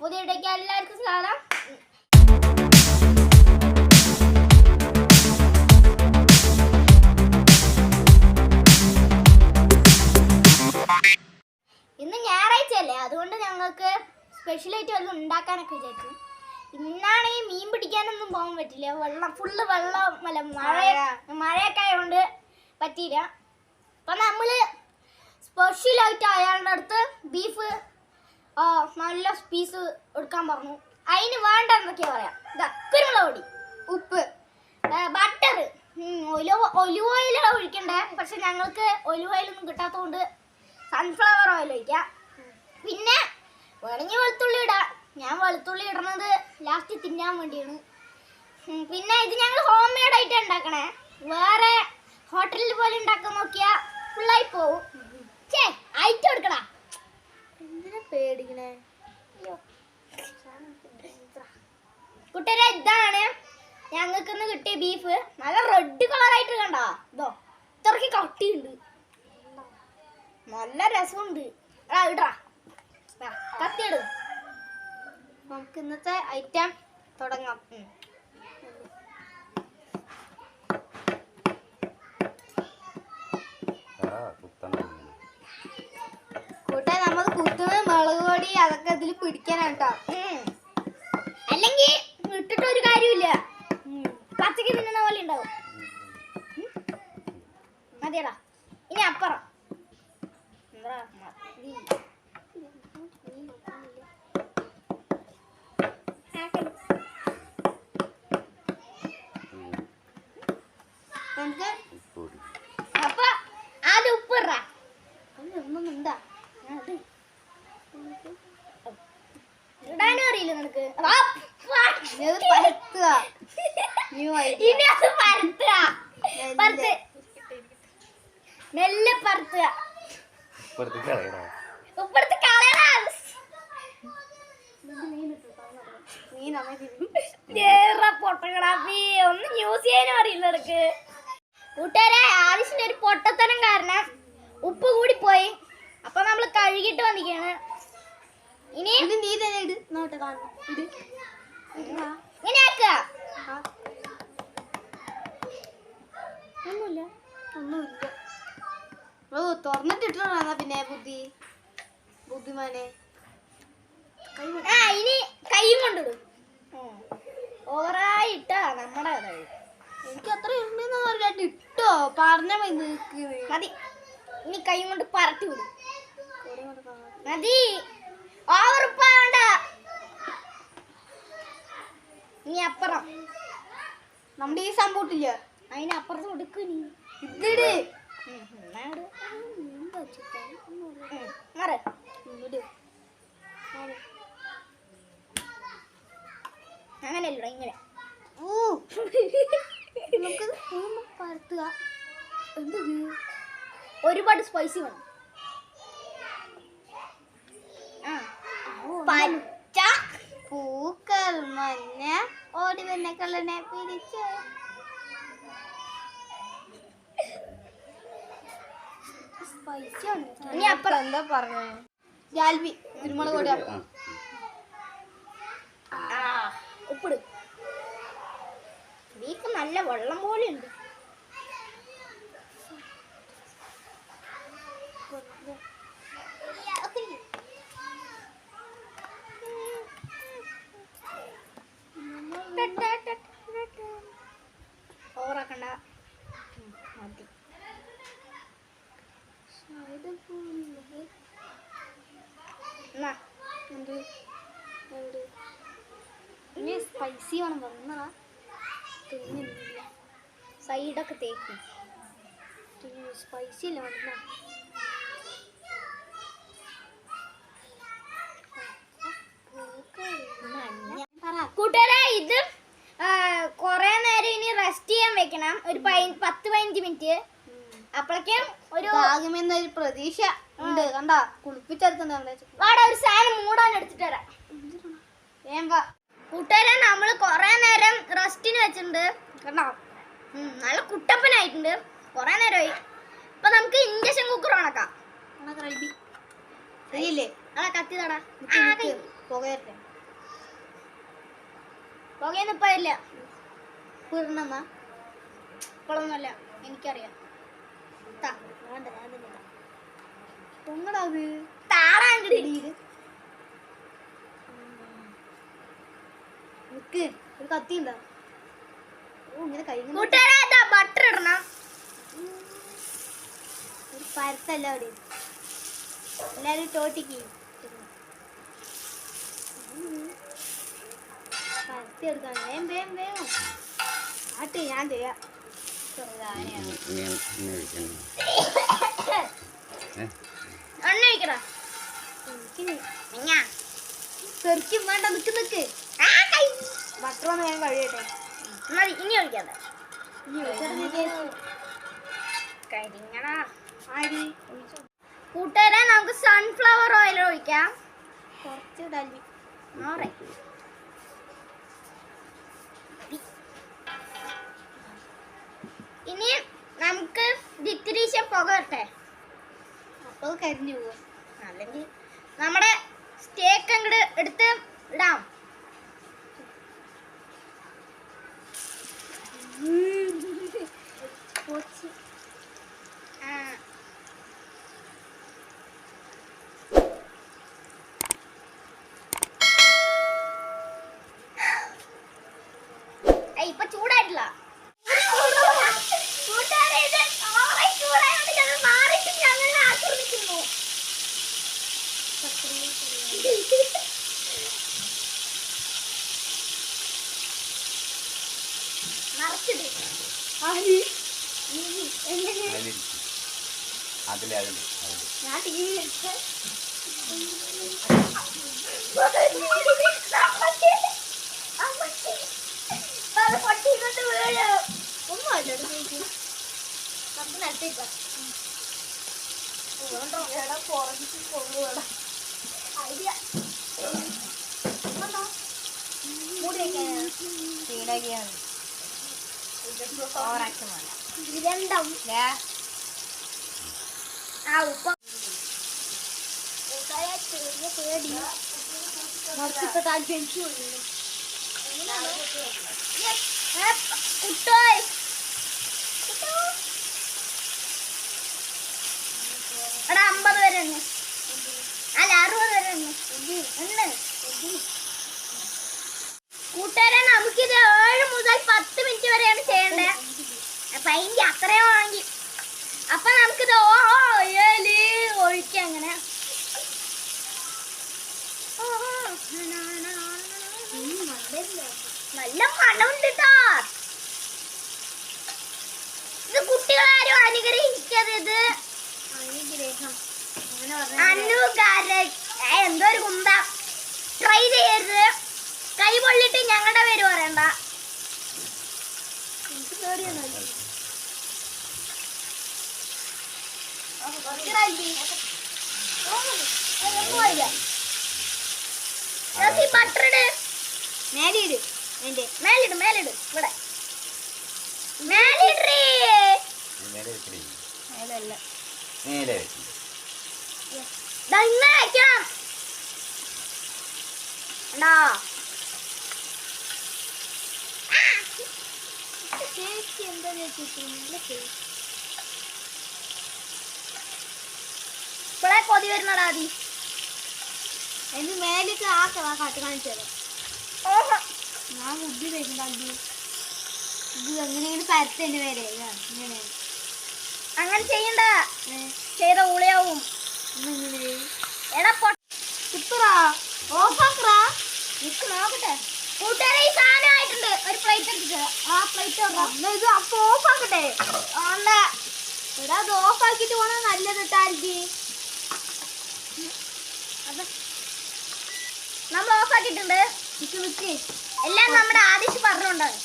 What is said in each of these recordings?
പുതിയ ഇടയ്ക്ക് എല്ലാവർക്കും സ്വാഗതം ഇന്ന് ഞായറാഴ്ചയല്ലേ അതുകൊണ്ട് ഞങ്ങൾക്ക് സ്പെഷ്യലായിട്ട് വല്ലതും ഉണ്ടാക്കാനൊക്കെ വിചാരിച്ചു. ഇന്നാണെങ്കിൽ മീൻ പിടിക്കാനൊന്നും പോകാൻ പറ്റില്ല. വെള്ളം ഫുള്ള് വെള്ളം അല്ല മഴ മഴയൊക്കെ ആയതുകൊണ്ട് പറ്റിയില്ല. അപ്പം നമ്മൾ സ്പെഷ്യലായിട്ട് അയാളുടെ അടുത്ത് ബീഫ് നല്ല പീസ് എടുക്കാൻ പറഞ്ഞു. അതിന് വേണ്ട എന്തൊക്കെയാ പറയാം. ഇതാ കുരുമുളക് പൊടി ഉപ്പ് ബട്ടർ ഒലിവ് ഒലിവ് ഒഴിക്കണ്ടേ? പക്ഷെ ഞങ്ങൾക്ക് ഒലിവ് ഓയിലൊന്നും കിട്ടാത്തതുകൊണ്ട് സൺഫ്ലവർ ഓയിൽ ഒഴിക്കാം. പിന്നെ വേണമെങ്കിൽ വെളുത്തുള്ളി ഇടാം. ഞാൻ വെളുത്തുള്ളി ഇടുന്നത് ലാസ്റ്റ് തിന്നാൻ വേണ്ടിയാണ്. പിന്നെ ഇത് ഞങ്ങൾ ഹോം മെയ്ഡ് ആയിട്ട് ഉണ്ടാക്കണേ. വേറെ ഹോട്ടലിൽ പോലെ ഉണ്ടാക്കാൻ നോക്കിയാൽ ഫുള്ളായി പോവും. ചേ കൊടുക്കടാ എന്തിനാ പേടിക്കണേ. കുട്ടികളെ ഇതാണ് ഞങ്ങൾക്ക് ഇന്ന് കിട്ടിയ ബീഫ് നല്ല റെഡ് കളറായിട്ട് കണ്ടോ? ഇതോ ഇത്രയ്ക്ക് കട്ടിയുണ്ട്. നല്ല രസമുണ്ട്. എടാ ഇടാ കത്തിയിടും. നമുക്ക് ഇന്നത്തെ ഐറ്റം തുടങ്ങാം. കൂട്ടെ നമ്മൾ കുത്തുന്ന മുളക് പൊടി അതൊക്കെ ഇതിൽ പിടിക്കാനാണ് കേട്ടോ അല്ലെങ്കിൽ ഇട്ടിട്ട് ഒരു കാര്യമില്ല പച്ചക്ക് തിന്നുന്ന പോലെ ഉണ്ടാവും. മതിയടാ. ഇനി അപ്പുറം. എന്താ. നമുക്ക് അപ്പൊ അത് ഉപ്പിടാ ഒന്നും ഉണ്ടാ അറിയില്ല നിനക്ക്. ഇനി അത് പരത്തുക. പരത്ത്. നെല്ല് പരത്തുക. നമ്മെ ഏറ പൊട്ടക്കടാപ്പി ഒന്നും യൂസ് ചെയ്യാനും അറിയില്ല നിനക്ക്. കൂട്ടുകാരെ ആവശ്യത്തിന് ഒരു പൊട്ടത്തരം കാരണം ഉപ്പ് കൂടി പോയി. അപ്പൊ നമ്മൾ കഴുകിട്ട് വന്നിക്കാണ് ഇനി? ഇത് നീ തന്നെ ഇട്. നോട്ടെ ഇട്. ഇങ്ങനെ ഒന്നുമില്ല. ഒന്നുമില്ല. ഓ പിന്നെ ബുദ്ധി? ബുദ്ധിമാനെ ആ ഇനി കൈയും കൊണ്ടിടും. ഓവറായി ഇട്ടാ നമ്മുടെ കഥ എനിക്ക് അത്ര പറഞ്ഞിട്ട് ഇട്ടോ പറഞ്ഞ മതി ഇനി കൈ കൊണ്ട് പറത്തി വിടും. മതി. ഇനി അപ്പുറം. നമ്മുടെ ഈ സംഭവത്തില്ല അതിനപ്പുറത്ത് കൊടുക്കൂ നീ ഇതിട്. അങ്ങനെയല്ലോ ഇങ്ങനെ. ഊ. നമുക്കത് ഒന്ന് പരത്തുക. എന്തത് ഒരുപാട് സ്പൈസി വേണം ആ പച്ച പൂക്കൾ മഞ്ഞ ഓടി വന്ന കള്ളനെ പിരിച്ച്. ഇനി അപ്പുറം എന്താ പറഞ്ഞേ? ജാൽബി കുരുമുളക് പൊടി ആ. ഉപ്പിട്. നല്ല വെള്ളം പോലെ ഉണ്ട് ഓവറാക്കണ്ട ഉം, മതി എന്നാ എന്ത് എന്ത് സ്പൈസി വേണം. വന്നാ തിന്നില്ല. സൈഡൊക്കെ തേക്കും. സ്പൈസി അല്ല വന്ന? കൂട്ടുകാരെ ഇത് കൊറേ നേരം ഇനി റെസ്റ്റ് ചെയ്യാൻ വെക്കണം. ഒരു പതി- പത്ത് പതിനഞ്ച് മിനിറ്റ് അപ്പോഴേക്കും ഒരു ആകുമെന്നൊരു പ്രതീക്ഷ ഉണ്ട്. കണ്ടാ? കുളിപ്പിച്ചെടുത്തുണ്ട് വാടാ ഒരു സാധനം മൂടാൻ എടുത്തിട്ട് വരാം വേഗം വാ കൂട്ടുകാരെ നമ്മൾ കൊറേ നേരം റെസ്റ്റിന് വെച്ചിട്ടുണ്ട് കണ്ടോ ഉം, നല്ല കുട്ടപ്പനായിട്ടുണ്ട് കൊറേ നേരമായി. ഇപ്പൊ നമുക്ക് ഇൻഡക്ഷൻ കുക്കർ ഉണക്കാം. അതാ കത്തി തടാ. പുകയൊന്നും ഇപ്പൊ ഇല്ല. ഇപ്പോഴൊന്നുമല്ല എനിക്കറിയാം. താ, വേണ്ട ഞാൻ തന്നെ പൊങ്ങടാ അത്. താഴെ അങ്ങട് നിക്ക്. ഒരു കത്തി ഉണ്ടോ ഓ ഇങ്ങനെ കഴിഞ്ഞു ബട്ടർ ഇടണം. ഒരു പരത്തല്ല അവിടെ. എല്ലാരും തോട്ടിക്ക് പരത്തി എടുക്കാം. വേം വേം വേം. ആട്ട് ഞാൻ ചെയ്യാം. വേണ്ട നിക്ക് നിക്ക്. ബട്ടർ ഒന്ന് വേഗം കഴിയട്ടെ മതി ഇനി ഒഴിക്കാതെ. കൂട്ടുകാരെ നമുക്ക് സൺഫ്ലവർ ഓയിൽ ഒഴിക്കാം. കുറച്ച് ഡൽവി ഇനി നമുക്ക് ദിത്തിരീശം പുക വരട്ടെ അപ്പോൾ കരിഞ്ഞു പോകും അല്ലെങ്കിൽ നമ്മുടെ സ്റ്റേക്ക് അങ്ങോട്ട് എടുത്ത് ഇടാം കൊച്ച് ആ. ഏയ്, ഇപ്പൊ ചൂടായിട്ടില്ല കൂട്ടുകാരെ, ഇത് ഓവർ ചൂടായതുകൊണ്ട് ഞങ്ങൾ മാറിയിട്ട് ഞങ്ങളെ ആക്രമിക്കുന്നു മറച്ചിട്ട് ആടി ചൂടായിട്ടില്ല. അതിൽ ഞാൻ ടി വി ആ ഉപ്പ പേടി മറിച്ചിട്ട് താല്പര്യം കുട്ടോയ് എടാ അമ്പത് വരെ ഒന്ന്. അല്ല അറുപത് വരെ ഒന്ന്. എണ്ണ കൂട്ടുകാരെ നമുക്കിത് ഏഴ് മുതൽ പത്ത് മിനിറ്റ് വരെയാണ് ചെയ്യേണ്ടത് അപ്പൊ അതിന്റെ അത്രയും വാങ്ങി. അപ്പൊ നമുക്കിത് ഓയൽ ഒഴിക്കാം അങ്ങനെ. ഓ, ഓ. നല്ല മണമുണ്ട് ട്ടോ ഇത് കുട്ടികളാരും അനുഗ്രഹിക്കരുത് എന്തോ ഒരു കുന്ത. ട്രൈ ചെയ്യരുത്. കൈ പൊള്ളിട്ട് ഞങ്ങളുടെ പേര് പറയണ്ട. ഇട്. നേടിയിട് എന്റെ മേലിട് മേലിട്. ഇവിടെ. മേലിടേ. ഇത് ചേച്ചി ഇപ്പോഴേ കൊതി വരുന്നടാ അതി എന്റെ മേലേക്ക് ആ കാട്ട് കാണിച്ചു തരാം. ഞാൻ ബുദ്ധി വരുന്നുണ്ടാക്കി ഇത് എങ്ങനെയാണ് പരത്ത് എന്റെ പേരെ ഇങ്ങനെ അങ്ങനെ ചെയ്യണ്ട. ചെയ്ത ഊളിയാവും എടാ പൊ കുത്തുറാ ഓഫാക്കറാ നിക്ക് നോക്കട്ടെ. കൂട്ടുകാരെ ഈ സാധനം ആയിട്ടുണ്ട്. ഒരു പ്ലേറ്റ് എടുത്തിട്ട്. ആ പ്ലേറ്റ് എന്നാ ഇത് അപ്പൊ ഓഫാക്കട്ടെ. ആണ്ട എടാ അത് ഓഫാക്കിട്ട് പോണ നല്ലത് ടാരിക്ക് നമ്മൾ ഓഫ് ആക്കിയിട്ടുണ്ട് നിക്ക് നിക്ക്. എല്ലാം നമ്മുടെ ആദിശ് പറഞ്ഞുണ്ടാകും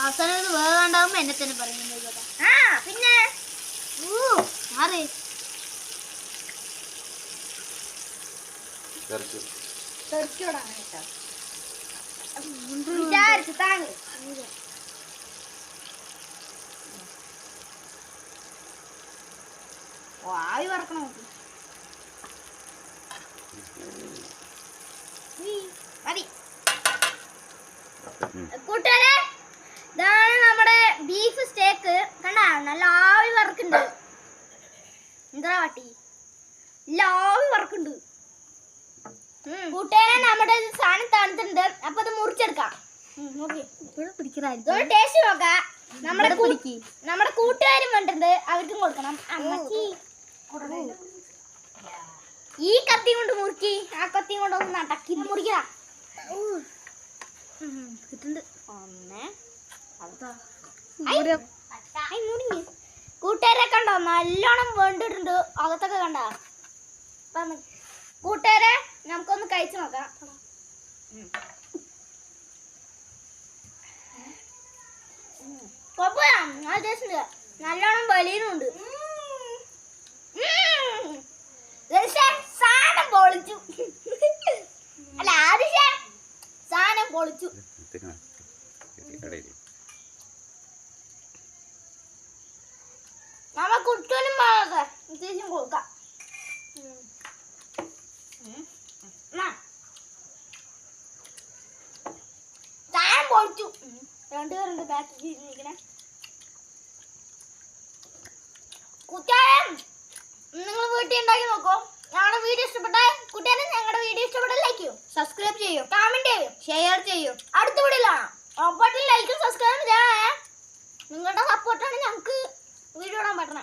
അവസാനം ഇത് വേഗാണ്ടാവുമ്പോ എന്നെ തന്നെ പറയുന്നുണ്ട് പിന്നെ? ഊ മാറി. വിചാരിച്ചു താങ്കൾ വായു പറക്കണം മതി. കൂട്ടുകാരെ? ഇതാണ് നമ്മുടെ ബീഫ് സ്റ്റേക്ക് കണ്ട? നല്ല ആവി വറക്കുണ്ട്. എന്താ വാട്ടി നല്ല ആവി വറക്കുണ്ട്. കൂട്ടുകാരെ നമ്മുടെ സാധനം തണുത്തിട്ടുണ്ട്. അപ്പൊ അത് മുറിച്ചെടുക്കാം. ടേസ്റ്റ് നോക്കാം. നമ്മുടെ. നമ്മുടെ കൂട്ടുകാരും വേണ്ടിട്ടുണ്ട് അവർക്കും കൊടുക്കണം. അമ്മച്ചി. ഈ കത്തി കൊണ്ട് മുറുക്കി. ആ കത്തി കൊണ്ട് ഒന്ന് നടക്കി മുറിക്കാം കിട്ടുന്നുണ്ട് ഒന്ന്. കൂട്ടുകാരെ കണ്ടോ? നല്ലോണം വേണ്ടിട്ടുണ്ട് അകത്തൊക്കെ കണ്ട? കൂട്ടുകാരെ നമുക്കൊന്ന് കഴിച്ചു നോക്കാം. നല്ലോണം വലിയുന്നുണ്ട് സാധനം പൊളിച്ചു. അല്ല ആദ്യം സാധനം പൊളിച്ചു. രണ്ടുപേരുണ്ട് ബാക്കി ഇരിക്കണേ കുറ്റായം നിങ്ങൾ വീട്ടിൽ ഉണ്ടാക്കി നോക്കോ. ഞങ്ങളുടെ വീഡിയോ ഇഷ്ടപ്പെട്ടാൽ കുട്ടിയാരെ ഞങ്ങളുടെ വീഡിയോ ഇഷ്ടപ്പെട്ടാൽ ലൈക്ക് ചെയ്യും സബ്സ്ക്രൈബ് ചെയ്യൂ കമന്റ് ചെയ്യും ഷെയർ ചെയ്യൂ. അടുത്ത വീഡിയോയിലാണ് ഉറപ്പായിട്ടും ലൈക്കും സബ്സ്ക്രൈബും ചെയ്യണേ നിങ്ങളുടെ സപ്പോർട്ടാണ് ഞങ്ങൾക്ക് വീഡിയോ ഇടാൻ പറ്റണേ.